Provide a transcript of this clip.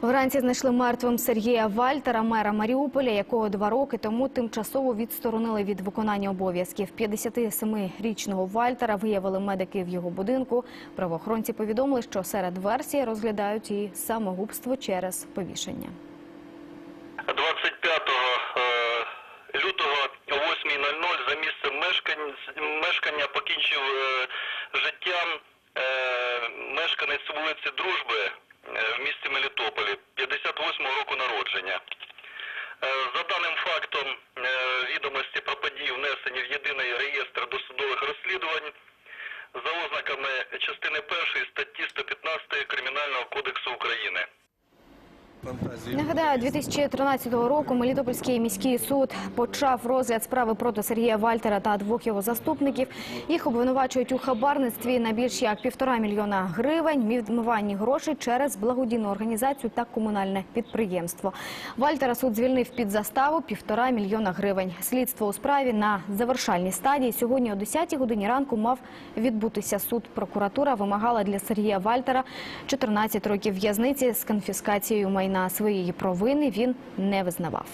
Вранці знайшли мертвим Сергія Вальтера, мера Маріуполя, якого два роки тому тимчасово відсторонили від виконання обов'язків. 57-річного Вальтера виявили медики в його будинку. Правоохоронці повідомили, що серед версій розглядають і самогубство через повішення. 25 е, лютого о 8.00 за місцем мешкання, покінчив е, життя е, мешканець вулиці Дружби в місті Мелітополі 58 року народження. Е, За даним фактом е, відомості про події внесені в єдиний реєстр досудових розслідувань. За ознаками частини першої статті Нагадаю, 2013 року Мелітопольський міський суд почав розгляд справи проти Сергія Вальтера та двох його заступників. Їх обвинувачують у хабарництві на більш як півтора мільйона гривень, відмиванні грошей через благодійну організацію та комунальне підприємство. Вальтера суд звільнив під заставу півтора мільйона гривень. Слідство у справі на завершальній стадії. Сьогодні о 10 годині ранку мав відбутися суд. Прокуратура вимагала для Сергія Вальтера 14 років в'язниці з конфіскацією майна. Своєї провини він не визнавав.